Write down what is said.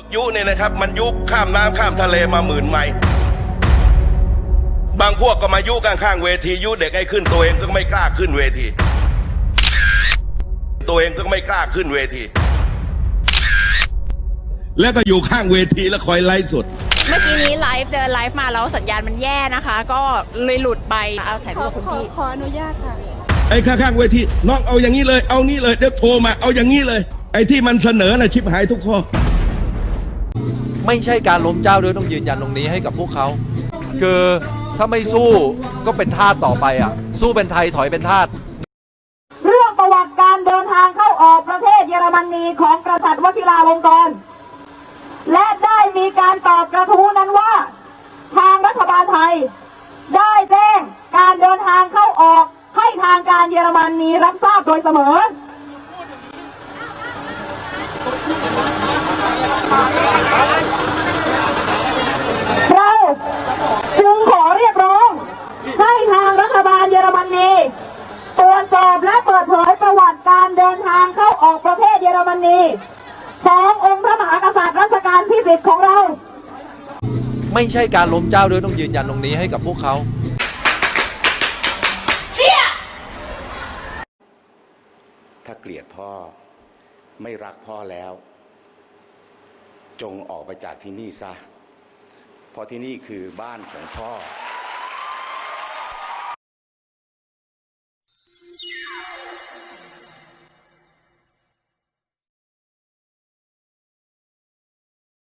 วกยุเนี่ยนะครับ มันยุข้ามน้ำข้ามทะเลมาหมื่นไมล์บางพวกก็มายุข้างๆเวทียุเด็กให้ขึ้นตัวเองก็ไม่กล้าขึ้นเวที ตัวเองก็ไม่กล้าขึ้นเวที แล้วก็อยู่ข้างเวทีแล้วคอยไล่สดเมื่อกี้นี้ไลฟ์เดินไลฟ์มาแล้วสัญญาณมันแย่นะคะ ก็เลยหลุดไปเอาถ่ายขรูอปกับคุณขอพี่ขออนุญาตค่ะไอ้ข้างๆเวทีน้องเอาอย่างนี้เลย เอานี่เลยเดี๋ยวโทรมาเอาอย่างนี้เลย ไอ้ที่มันเสนอน่ะชิบหายทุกข้อ ไม่ใช่การล้มเจ้าด้วยต้องยืนยันตรงนี้ให้กับพวกเขา คือถ้าไม่สู้ก็เป็นทาสต่อไปอะ สู้เป็นไทยถอยเป็นทาสเรื่องประวัติการเดินทางเข้าออกประเทศเยอรมนีของกษัตริย์วชิราลงกรณ์และได้มีการตอบกระทู้นั้นว่า ทางรัฐบาลไทย ได้แจ้งการเดินทางเข้าออกให้ทางการเยอรมนีรับทราบโดยเสมอ เราจึงขอเรียกร้อง ให้ทางรัฐบาลเยอรมนีตรวจสอบและเปิดเผยประวัติการเดินทางเข้าออกประเทศเยอรมนีขององค์พระมหากษัตริย์รัชกาลที่สิบของเรา ไม่ใช่การล้มเจ้าด้วยต้องยืนยันตรงนี้ให้กับพวกเขาถ้าเกลียดพ่อไม่รักพ่อแล้ว จงออกไปจากที่นี่ซะ เพราะที่นี่คือบ้านของพ่อ